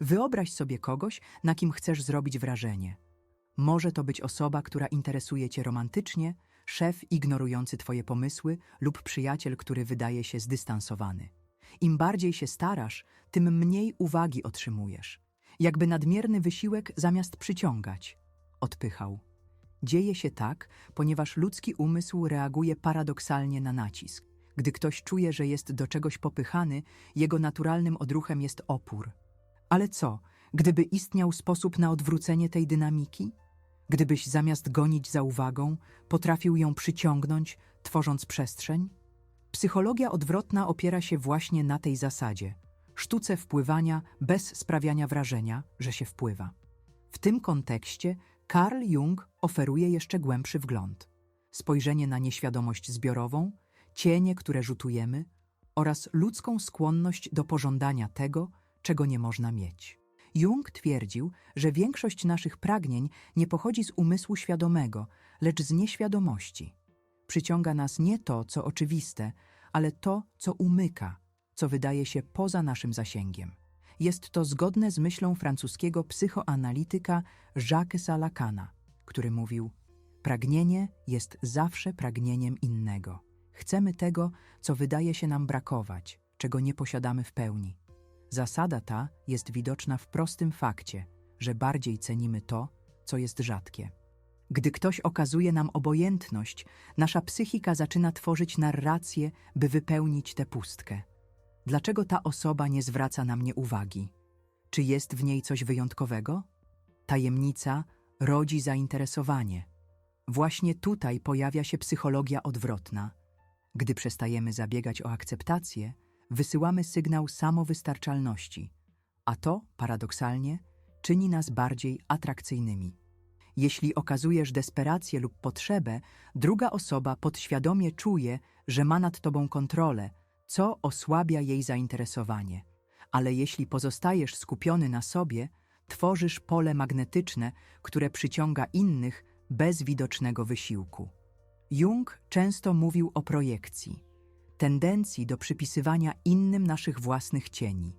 Wyobraź sobie kogoś, na kim chcesz zrobić wrażenie. Może to być osoba, która interesuje cię romantycznie, szef ignorujący twoje pomysły lub przyjaciel, który wydaje się zdystansowany. Im bardziej się starasz, tym mniej uwagi otrzymujesz. Jakby nadmierny wysiłek zamiast przyciągać, odpychał. Dzieje się tak, ponieważ ludzki umysł reaguje paradoksalnie na nacisk. Gdy ktoś czuje, że jest do czegoś popychany, jego naturalnym odruchem jest opór. Ale co, gdyby istniał sposób na odwrócenie tej dynamiki? Gdybyś zamiast gonić za uwagą, potrafił ją przyciągnąć, tworząc przestrzeń? Psychologia odwrotna opiera się właśnie na tej zasadzie sztuce wpływania bez sprawiania wrażenia, że się wpływa. W tym kontekście Carl Jung oferuje jeszcze głębszy wgląd. Spojrzenie na nieświadomość zbiorową, cienie, które rzutujemy, oraz ludzką skłonność do pożądania tego, czego nie można mieć. Jung twierdził, że większość naszych pragnień nie pochodzi z umysłu świadomego, lecz z nieświadomości. Przyciąga nas nie to, co oczywiste, ale to, co umyka, co wydaje się poza naszym zasięgiem. Jest to zgodne z myślą francuskiego psychoanalityka Jacquesa Lacana, który mówił: Pragnienie jest zawsze pragnieniem innego. Chcemy tego, co wydaje się nam brakować, czego nie posiadamy w pełni. Zasada ta jest widoczna w prostym fakcie, że bardziej cenimy to, co jest rzadkie. Gdy ktoś okazuje nam obojętność, nasza psychika zaczyna tworzyć narrację, by wypełnić tę pustkę. Dlaczego ta osoba nie zwraca na mnie uwagi? Czy jest w niej coś wyjątkowego? Tajemnica rodzi zainteresowanie. Właśnie tutaj pojawia się psychologia odwrotna. Gdy przestajemy zabiegać o akceptację, wysyłamy sygnał samowystarczalności, a to, paradoksalnie, czyni nas bardziej atrakcyjnymi. Jeśli okazujesz desperację lub potrzebę, druga osoba podświadomie czuje, że ma nad tobą kontrolę, co osłabia jej zainteresowanie. Ale jeśli pozostajesz skupiony na sobie, tworzysz pole magnetyczne, które przyciąga innych bez widocznego wysiłku. Jung często mówił o projekcji, tendencji do przypisywania innym naszych własnych cieni.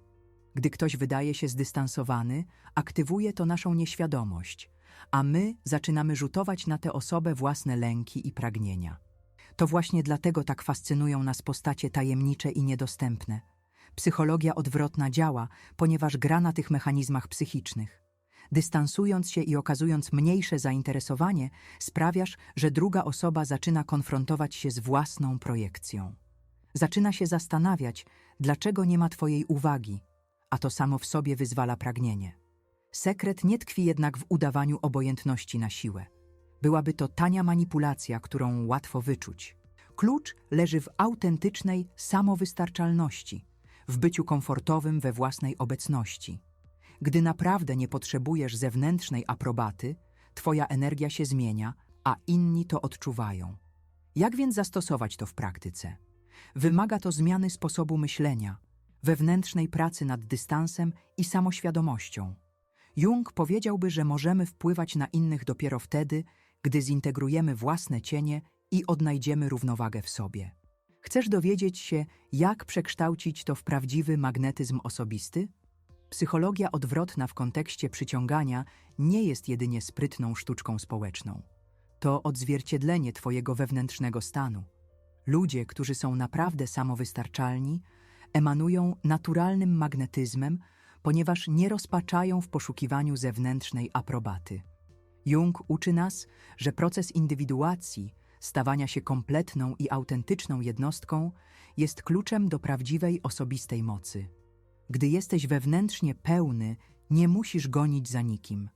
Gdy ktoś wydaje się zdystansowany, aktywuje to naszą nieświadomość, a my zaczynamy rzutować na tę osobę własne lęki i pragnienia. To właśnie dlatego tak fascynują nas postacie tajemnicze i niedostępne. Psychologia odwrotna działa, ponieważ gra na tych mechanizmach psychicznych. Dystansując się i okazując mniejsze zainteresowanie, sprawiasz, że druga osoba zaczyna konfrontować się z własną projekcją. Zaczyna się zastanawiać, dlaczego nie ma Twojej uwagi, a to samo w sobie wyzwala pragnienie. Sekret nie tkwi jednak w udawaniu obojętności na siłę. Byłaby to tania manipulacja, którą łatwo wyczuć. Klucz leży w autentycznej samowystarczalności, w byciu komfortowym we własnej obecności. Gdy naprawdę nie potrzebujesz zewnętrznej aprobaty, Twoja energia się zmienia, a inni to odczuwają. Jak więc zastosować to w praktyce? Wymaga to zmiany sposobu myślenia, wewnętrznej pracy nad dystansem i samoświadomością. Jung powiedziałby, że możemy wpływać na innych dopiero wtedy, gdy zintegrujemy własne cienie i odnajdziemy równowagę w sobie. Chcesz dowiedzieć się, jak przekształcić to w prawdziwy magnetyzm osobisty? Psychologia odwrotna w kontekście przyciągania nie jest jedynie sprytną sztuczką społeczną. To odzwierciedlenie Twojego wewnętrznego stanu. Ludzie, którzy są naprawdę samowystarczalni, emanują naturalnym magnetyzmem, ponieważ nie rozpaczają w poszukiwaniu zewnętrznej aprobaty. Jung uczy nas, że proces indywiduacji, stawania się kompletną i autentyczną jednostką, jest kluczem do prawdziwej osobistej mocy. Gdy jesteś wewnętrznie pełny, nie musisz gonić za nikim.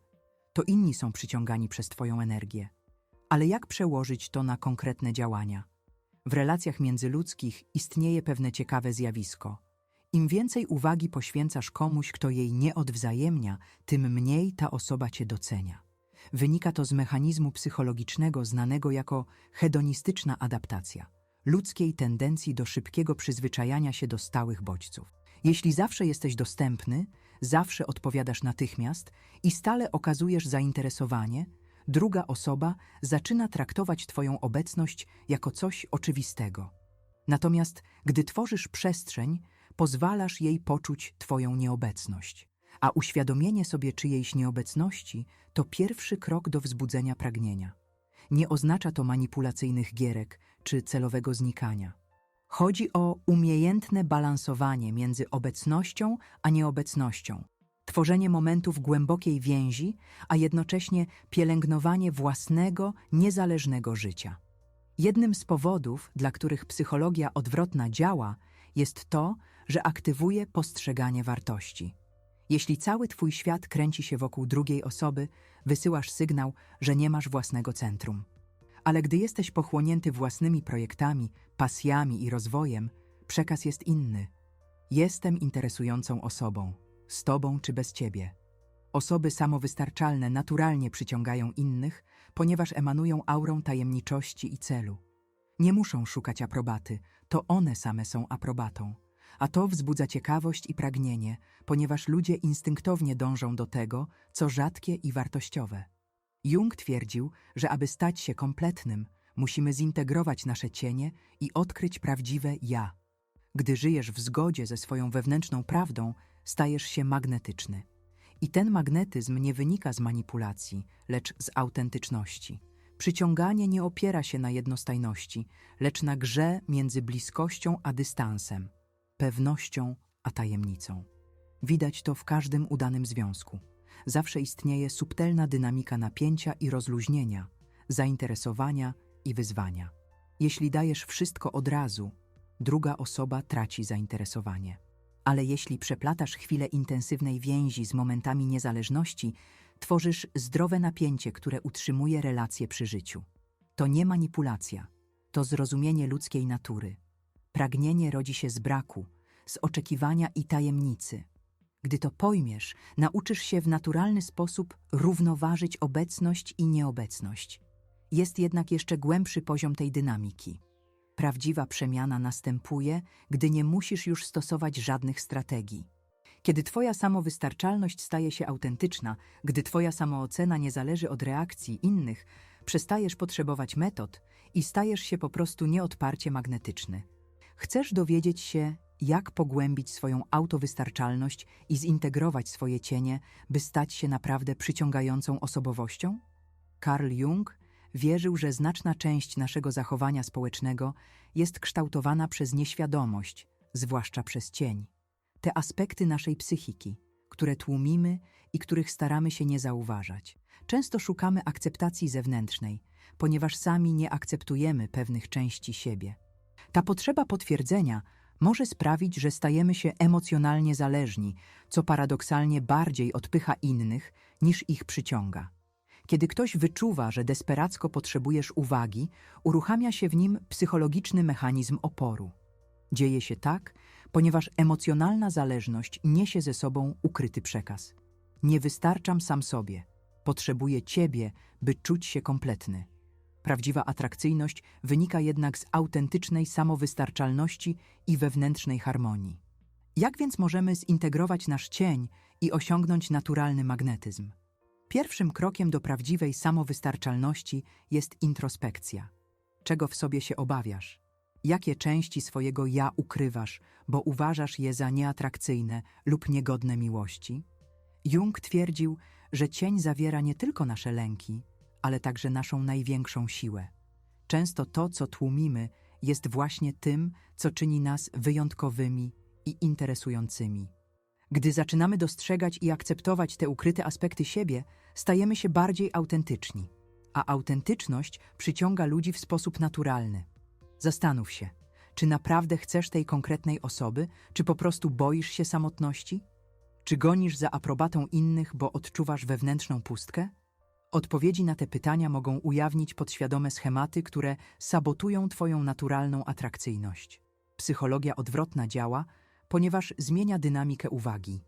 To inni są przyciągani przez Twoją energię. Ale jak przełożyć to na konkretne działania? W relacjach międzyludzkich istnieje pewne ciekawe zjawisko. Im więcej uwagi poświęcasz komuś, kto jej nie odwzajemnia, tym mniej ta osoba cię docenia. Wynika to z mechanizmu psychologicznego znanego jako hedonistyczna adaptacja, ludzkiej tendencji do szybkiego przyzwyczajania się do stałych bodźców. Jeśli zawsze jesteś dostępny, zawsze odpowiadasz natychmiast i stale okazujesz zainteresowanie, druga osoba zaczyna traktować Twoją obecność jako coś oczywistego. Natomiast gdy tworzysz przestrzeń, pozwalasz jej poczuć Twoją nieobecność. a uświadomienie sobie czyjejś nieobecności to pierwszy krok do wzbudzenia pragnienia. Nie oznacza to manipulacyjnych gierek czy celowego znikania. Chodzi o umiejętne balansowanie między obecnością a nieobecnością, tworzenie momentów głębokiej więzi, a jednocześnie pielęgnowanie własnego, niezależnego życia. Jednym z powodów, dla których psychologia odwrotna działa, jest to, że aktywuje postrzeganie wartości. Jeśli cały Twój świat kręci się wokół drugiej osoby, wysyłasz sygnał, że nie masz własnego centrum. Ale gdy jesteś pochłonięty własnymi projektami, pasjami i rozwojem, przekaz jest inny. Jestem interesującą osobą, z Tobą czy bez Ciebie. Osoby samowystarczalne naturalnie przyciągają innych, ponieważ emanują aurą tajemniczości i celu. Nie muszą szukać aprobaty, to one same są aprobatą. A to wzbudza ciekawość i pragnienie, ponieważ ludzie instynktownie dążą do tego, co rzadkie i wartościowe. Jung twierdził, że aby stać się kompletnym, musimy zintegrować nasze cienie i odkryć prawdziwe ja. Gdy żyjesz w zgodzie ze swoją wewnętrzną prawdą, stajesz się magnetyczny. I ten magnetyzm nie wynika z manipulacji, lecz z autentyczności. Przyciąganie nie opiera się na jednostajności, lecz na grze między bliskością a dystansem, pewnością a tajemnicą. Widać to w każdym udanym związku. Zawsze istnieje subtelna dynamika napięcia i rozluźnienia, zainteresowania i wyzwania. Jeśli dajesz wszystko od razu, druga osoba traci zainteresowanie. Ale jeśli przeplatasz chwilę intensywnej więzi z momentami niezależności, tworzysz zdrowe napięcie, które utrzymuje relacje przy życiu. To nie manipulacja, to zrozumienie ludzkiej natury. Pragnienie rodzi się z braku, z oczekiwania i tajemnicy. Gdy to pojmiesz, nauczysz się w naturalny sposób równoważyć obecność i nieobecność. Jest jednak jeszcze głębszy poziom tej dynamiki. Prawdziwa przemiana następuje, gdy nie musisz już stosować żadnych strategii. Kiedy Twoja samowystarczalność staje się autentyczna, gdy Twoja samoocena nie zależy od reakcji innych, przestajesz potrzebować metod i stajesz się po prostu nieodparcie magnetyczny. Chcesz dowiedzieć się, jak pogłębić swoją autowystarczalność i zintegrować swoje cienie, by stać się naprawdę przyciągającą osobowością? Carl Jung wierzył, że znaczna część naszego zachowania społecznego jest kształtowana przez nieświadomość, zwłaszcza przez cień. Te aspekty naszej psychiki, które tłumimy i których staramy się nie zauważać. Często szukamy akceptacji zewnętrznej, ponieważ sami nie akceptujemy pewnych części siebie. Ta potrzeba potwierdzenia może sprawić, że stajemy się emocjonalnie zależni, co paradoksalnie bardziej odpycha innych niż ich przyciąga. Kiedy ktoś wyczuwa, że desperacko potrzebujesz uwagi, uruchamia się w nim psychologiczny mechanizm oporu. Dzieje się tak, ponieważ emocjonalna zależność niesie ze sobą ukryty przekaz. Nie wystarczam sam sobie, potrzebuję ciebie, by czuć się kompletny. Prawdziwa atrakcyjność wynika jednak z autentycznej samowystarczalności i wewnętrznej harmonii. Jak więc możemy zintegrować nasz cień i osiągnąć naturalny magnetyzm? Pierwszym krokiem do prawdziwej samowystarczalności jest introspekcja. Czego w sobie się obawiasz? Jakie części swojego ja ukrywasz, bo uważasz je za nieatrakcyjne lub niegodne miłości? Jung twierdził, że cień zawiera nie tylko nasze lęki, ale także naszą największą siłę. Często to, co tłumimy, jest właśnie tym, co czyni nas wyjątkowymi i interesującymi. Gdy zaczynamy dostrzegać i akceptować te ukryte aspekty siebie, stajemy się bardziej autentyczni, a autentyczność przyciąga ludzi w sposób naturalny. Zastanów się, czy naprawdę chcesz tej konkretnej osoby, czy po prostu boisz się samotności? Czy gonisz za aprobatą innych, bo odczuwasz wewnętrzną pustkę? Odpowiedzi na te pytania mogą ujawnić podświadome schematy, które sabotują Twoją naturalną atrakcyjność. Psychologia odwrotna działa, ponieważ zmienia dynamikę uwagi.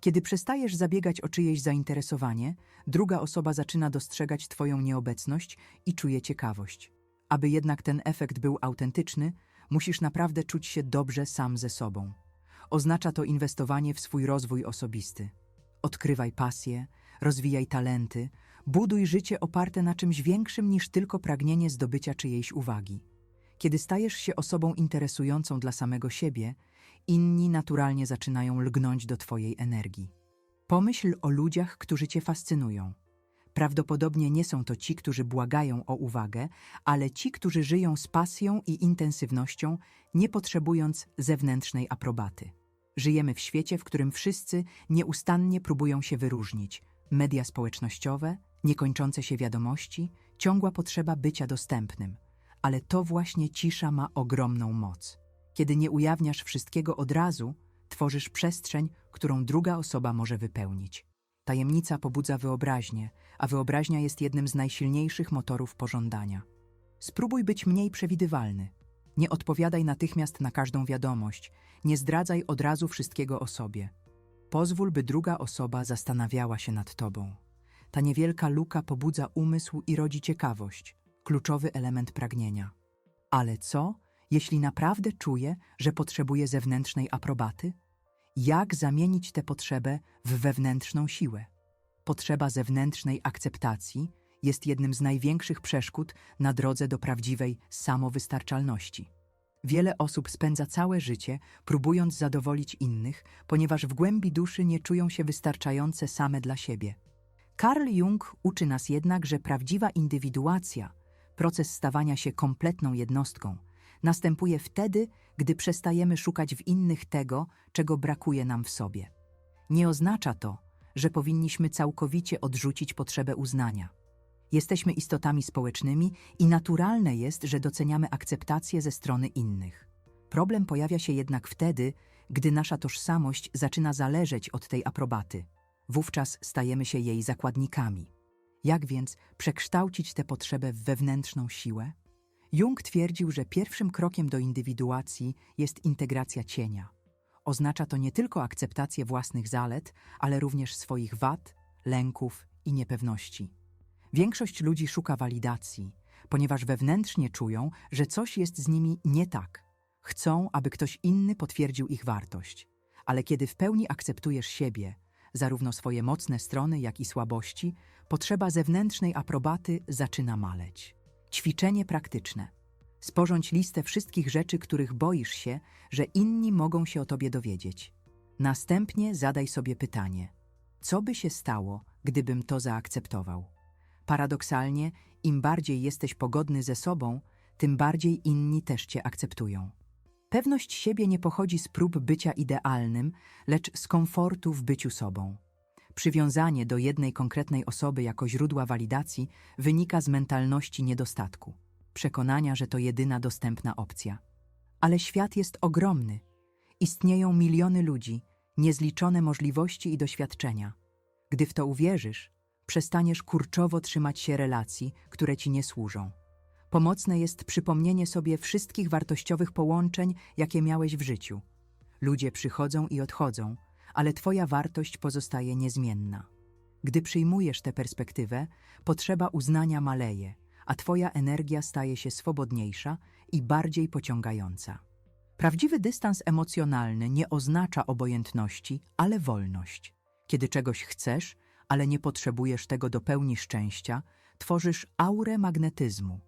Kiedy przestajesz zabiegać o czyjeś zainteresowanie, druga osoba zaczyna dostrzegać Twoją nieobecność i czuje ciekawość. Aby jednak ten efekt był autentyczny, musisz naprawdę czuć się dobrze sam ze sobą. Oznacza to inwestowanie w swój rozwój osobisty. Odkrywaj pasje, rozwijaj talenty, buduj życie oparte na czymś większym niż tylko pragnienie zdobycia czyjejś uwagi. Kiedy stajesz się osobą interesującą dla samego siebie, inni naturalnie zaczynają lgnąć do Twojej energii. Pomyśl o ludziach, którzy cię fascynują. Prawdopodobnie nie są to ci, którzy błagają o uwagę, ale ci, którzy żyją z pasją i intensywnością, nie potrzebując zewnętrznej aprobaty. Żyjemy w świecie, w którym wszyscy nieustannie próbują się wyróżnić. Media społecznościowe, niekończące się wiadomości, ciągła potrzeba bycia dostępnym. Ale to właśnie cisza ma ogromną moc. Kiedy nie ujawniasz wszystkiego od razu, tworzysz przestrzeń, którą druga osoba może wypełnić. Tajemnica pobudza wyobraźnię, a wyobraźnia jest jednym z najsilniejszych motorów pożądania. Spróbuj być mniej przewidywalny. Nie odpowiadaj natychmiast na każdą wiadomość, nie zdradzaj od razu wszystkiego o sobie. Pozwól, by druga osoba zastanawiała się nad tobą. Ta niewielka luka pobudza umysł i rodzi ciekawość, kluczowy element pragnienia. Ale co, jeśli naprawdę czuje, że potrzebuje zewnętrznej aprobaty? Jak zamienić tę potrzebę w wewnętrzną siłę? Potrzeba zewnętrznej akceptacji jest jednym z największych przeszkód na drodze do prawdziwej samowystarczalności. Wiele osób spędza całe życie próbując zadowolić innych, ponieważ w głębi duszy nie czują się wystarczające same dla siebie. Carl Jung uczy nas jednak, że prawdziwa indywiduacja, proces stawania się kompletną jednostką, następuje wtedy, gdy przestajemy szukać w innych tego, czego brakuje nam w sobie. Nie oznacza to, że powinniśmy całkowicie odrzucić potrzebę uznania. Jesteśmy istotami społecznymi i naturalne jest, że doceniamy akceptację ze strony innych. Problem pojawia się jednak wtedy, gdy nasza tożsamość zaczyna zależeć od tej aprobaty. Wówczas stajemy się jej zakładnikami. Jak więc przekształcić tę potrzebę w wewnętrzną siłę? Jung twierdził, że pierwszym krokiem do indywiduacji jest integracja cienia. Oznacza to nie tylko akceptację własnych zalet, ale również swoich wad, lęków i niepewności. Większość ludzi szuka walidacji, ponieważ wewnętrznie czują, że coś jest z nimi nie tak. Chcą, aby ktoś inny potwierdził ich wartość. Ale kiedy w pełni akceptujesz siebie, zarówno swoje mocne strony, jak i słabości, potrzeba zewnętrznej aprobaty zaczyna maleć. Ćwiczenie praktyczne. Sporządź listę wszystkich rzeczy, których boisz się, że inni mogą się o tobie dowiedzieć. Następnie zadaj sobie pytanie: co by się stało, gdybym to zaakceptował? Paradoksalnie, im bardziej jesteś pogodny ze sobą, tym bardziej inni też cię akceptują. Pewność siebie nie pochodzi z prób bycia idealnym, lecz z komfortu w byciu sobą. Przywiązanie do jednej konkretnej osoby jako źródła walidacji wynika z mentalności niedostatku, przekonania, że to jedyna dostępna opcja. Ale świat jest ogromny. Istnieją miliony ludzi, niezliczone możliwości i doświadczenia. Gdy w to uwierzysz, przestaniesz kurczowo trzymać się relacji, które ci nie służą. Pomocne jest przypomnienie sobie wszystkich wartościowych połączeń, jakie miałeś w życiu. Ludzie przychodzą i odchodzą, ale Twoja wartość pozostaje niezmienna. Gdy przyjmujesz tę perspektywę, potrzeba uznania maleje, a Twoja energia staje się swobodniejsza i bardziej pociągająca. Prawdziwy dystans emocjonalny nie oznacza obojętności, ale wolność. Kiedy czegoś chcesz, ale nie potrzebujesz tego do pełni szczęścia, tworzysz aurę magnetyzmu.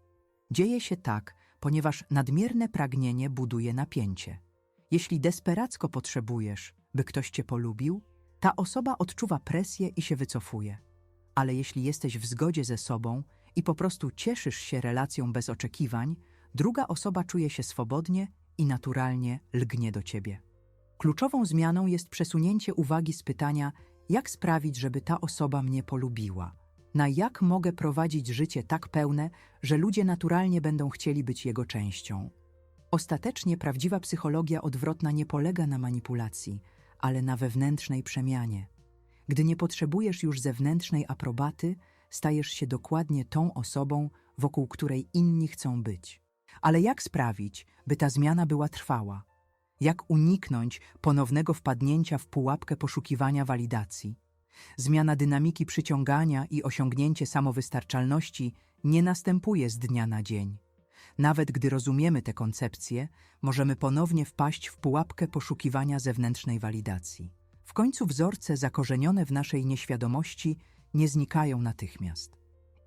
Dzieje się tak, ponieważ nadmierne pragnienie buduje napięcie. Jeśli desperacko potrzebujesz, by ktoś cię polubił, ta osoba odczuwa presję i się wycofuje. Ale jeśli jesteś w zgodzie ze sobą i po prostu cieszysz się relacją bez oczekiwań, druga osoba czuje się swobodnie i naturalnie lgnie do ciebie. Kluczową zmianą jest przesunięcie uwagi z pytania, jak sprawić, żeby ta osoba mnie polubiła? Na jak mogę prowadzić życie tak pełne, że ludzie naturalnie będą chcieli być jego częścią? Ostatecznie prawdziwa psychologia odwrotna nie polega na manipulacji, ale na wewnętrznej przemianie. Gdy nie potrzebujesz już zewnętrznej aprobaty, stajesz się dokładnie tą osobą, wokół której inni chcą być. Ale jak sprawić, by ta zmiana była trwała? Jak uniknąć ponownego wpadnięcia w pułapkę poszukiwania walidacji? Zmiana dynamiki przyciągania i osiągnięcie samowystarczalności nie następuje z dnia na dzień. Nawet gdy rozumiemy te koncepcje, możemy ponownie wpaść w pułapkę poszukiwania zewnętrznej walidacji. W końcu wzorce zakorzenione w naszej nieświadomości nie znikają natychmiast.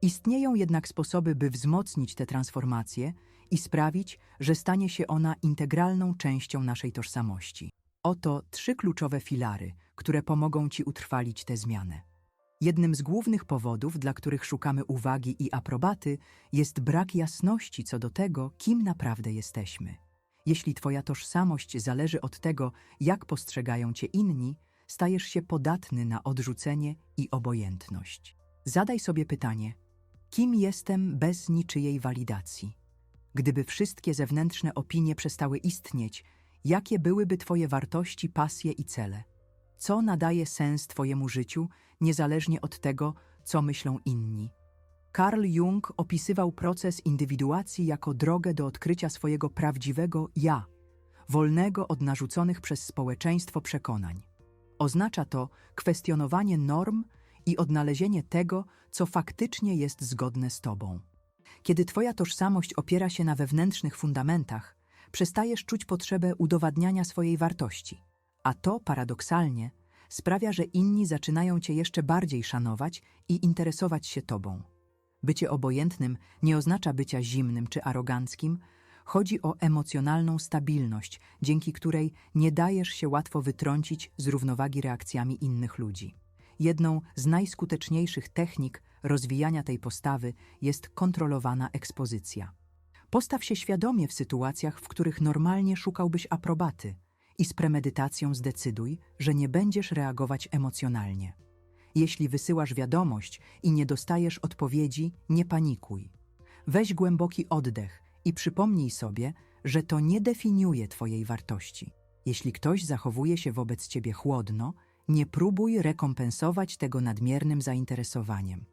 Istnieją jednak sposoby, by wzmocnić tę transformację i sprawić, że stanie się ona integralną częścią naszej tożsamości. Oto trzy kluczowe filary, które pomogą Ci utrwalić tę zmianę. Jednym z głównych powodów, dla których szukamy uwagi i aprobaty, jest brak jasności co do tego, kim naprawdę jesteśmy. Jeśli Twoja tożsamość zależy od tego, jak postrzegają Cię inni, stajesz się podatny na odrzucenie i obojętność. Zadaj sobie pytanie: kim jestem bez niczyjej walidacji? Gdyby wszystkie zewnętrzne opinie przestały istnieć, jakie byłyby Twoje wartości, pasje i cele? Co nadaje sens Twojemu życiu, niezależnie od tego, co myślą inni? Carl Jung opisywał proces indywiduacji jako drogę do odkrycia swojego prawdziwego ja, wolnego od narzuconych przez społeczeństwo przekonań. Oznacza to kwestionowanie norm i odnalezienie tego, co faktycznie jest zgodne z Tobą. Kiedy Twoja tożsamość opiera się na wewnętrznych fundamentach, przestajesz czuć potrzebę udowadniania swojej wartości, a to paradoksalnie sprawia, że inni zaczynają Cię jeszcze bardziej szanować i interesować się Tobą. Bycie obojętnym nie oznacza bycia zimnym czy aroganckim, chodzi o emocjonalną stabilność, dzięki której nie dajesz się łatwo wytrącić z równowagi reakcjami innych ludzi. Jedną z najskuteczniejszych technik rozwijania tej postawy jest kontrolowana ekspozycja. Postaw się świadomie w sytuacjach, w których normalnie szukałbyś aprobaty i z premedytacją zdecyduj, że nie będziesz reagować emocjonalnie. Jeśli wysyłasz wiadomość i nie dostajesz odpowiedzi, nie panikuj. Weź głęboki oddech i przypomnij sobie, że to nie definiuje Twojej wartości. Jeśli ktoś zachowuje się wobec Ciebie chłodno, nie próbuj rekompensować tego nadmiernym zainteresowaniem.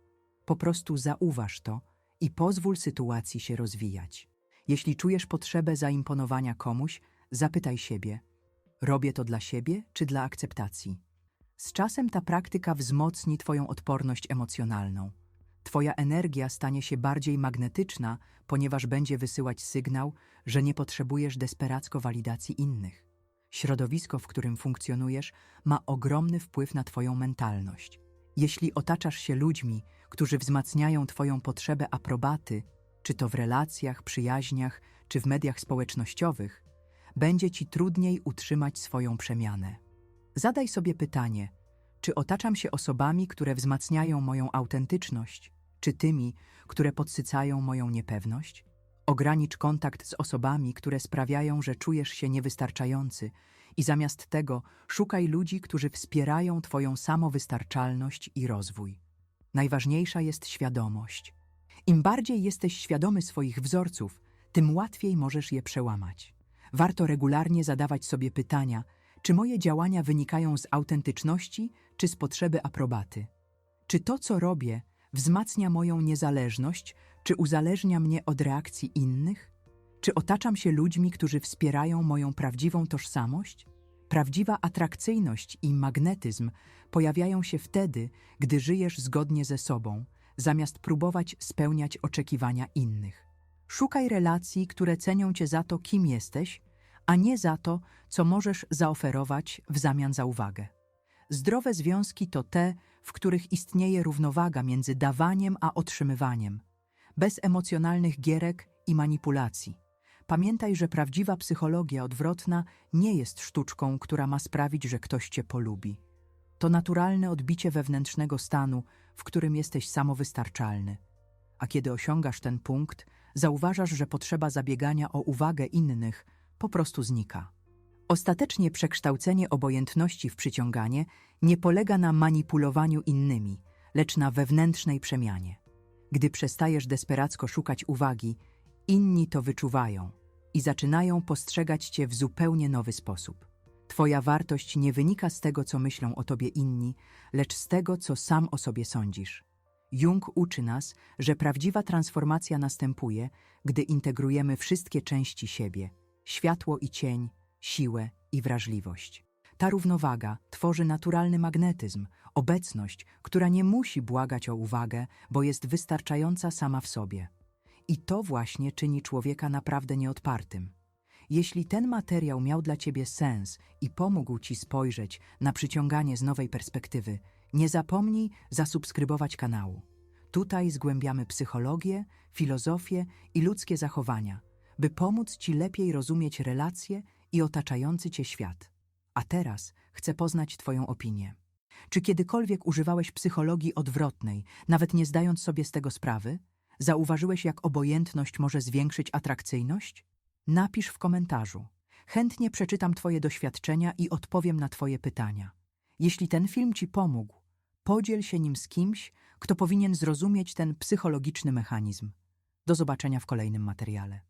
Po prostu zauważ to i pozwól sytuacji się rozwijać. Jeśli czujesz potrzebę zaimponowania komuś, zapytaj siebie: robię to dla siebie czy dla akceptacji? Z czasem ta praktyka wzmocni Twoją odporność emocjonalną. Twoja energia stanie się bardziej magnetyczna, ponieważ będzie wysyłać sygnał, że nie potrzebujesz desperacko walidacji innych. Środowisko, w którym funkcjonujesz, ma ogromny wpływ na Twoją mentalność. Jeśli otaczasz się ludźmi, którzy wzmacniają Twoją potrzebę aprobaty, czy to w relacjach, przyjaźniach, czy w mediach społecznościowych, będzie Ci trudniej utrzymać swoją przemianę. Zadaj sobie pytanie, czy otaczam się osobami, które wzmacniają moją autentyczność, czy tymi, które podsycają moją niepewność? Ogranicz kontakt z osobami, które sprawiają, że czujesz się niewystarczający i zamiast tego szukaj ludzi, którzy wspierają Twoją samowystarczalność i rozwój. Najważniejsza jest świadomość. Im bardziej jesteś świadomy swoich wzorców, tym łatwiej możesz je przełamać. Warto regularnie zadawać sobie pytania, czy moje działania wynikają z autentyczności, czy z potrzeby aprobaty? Czy to, co robię, wzmacnia moją niezależność, czy uzależnia mnie od reakcji innych? Czy otaczam się ludźmi, którzy wspierają moją prawdziwą tożsamość? Prawdziwa atrakcyjność i magnetyzm pojawiają się wtedy, gdy żyjesz zgodnie ze sobą, zamiast próbować spełniać oczekiwania innych. Szukaj relacji, które cenią cię za to, kim jesteś, a nie za to, co możesz zaoferować w zamian za uwagę. Zdrowe związki to te, w których istnieje równowaga między dawaniem a otrzymywaniem, bez emocjonalnych gierek i manipulacji. Pamiętaj, że prawdziwa psychologia odwrotna nie jest sztuczką, która ma sprawić, że ktoś cię polubi. To naturalne odbicie wewnętrznego stanu, w którym jesteś samowystarczalny. A kiedy osiągasz ten punkt, zauważasz, że potrzeba zabiegania o uwagę innych po prostu znika. Ostatecznie przekształcenie obojętności w przyciąganie nie polega na manipulowaniu innymi, lecz na wewnętrznej przemianie. Gdy przestajesz desperacko szukać uwagi, inni to wyczuwają i zaczynają postrzegać cię w zupełnie nowy sposób. Twoja wartość nie wynika z tego, co myślą o tobie inni, lecz z tego, co sam o sobie sądzisz. Jung uczy nas, że prawdziwa transformacja następuje, gdy integrujemy wszystkie części siebie światło i cień, siłę i wrażliwość. Ta równowaga tworzy naturalny magnetyzm, obecność, która nie musi błagać o uwagę, bo jest wystarczająca sama w sobie. I to właśnie czyni człowieka naprawdę nieodpartym. Jeśli ten materiał miał dla Ciebie sens i pomógł Ci spojrzeć na przyciąganie z nowej perspektywy, nie zapomnij zasubskrybować kanału. Tutaj zgłębiamy psychologię, filozofię i ludzkie zachowania, by pomóc Ci lepiej rozumieć relacje i otaczający Cię świat. A teraz chcę poznać Twoją opinię. Czy kiedykolwiek używałeś psychologii odwrotnej, nawet nie zdając sobie z tego sprawy? Zauważyłeś, jak obojętność może zwiększyć atrakcyjność? Napisz w komentarzu. Chętnie przeczytam Twoje doświadczenia i odpowiem na Twoje pytania. Jeśli ten film Ci pomógł, podziel się nim z kimś, kto powinien zrozumieć ten psychologiczny mechanizm. Do zobaczenia w kolejnym materiale.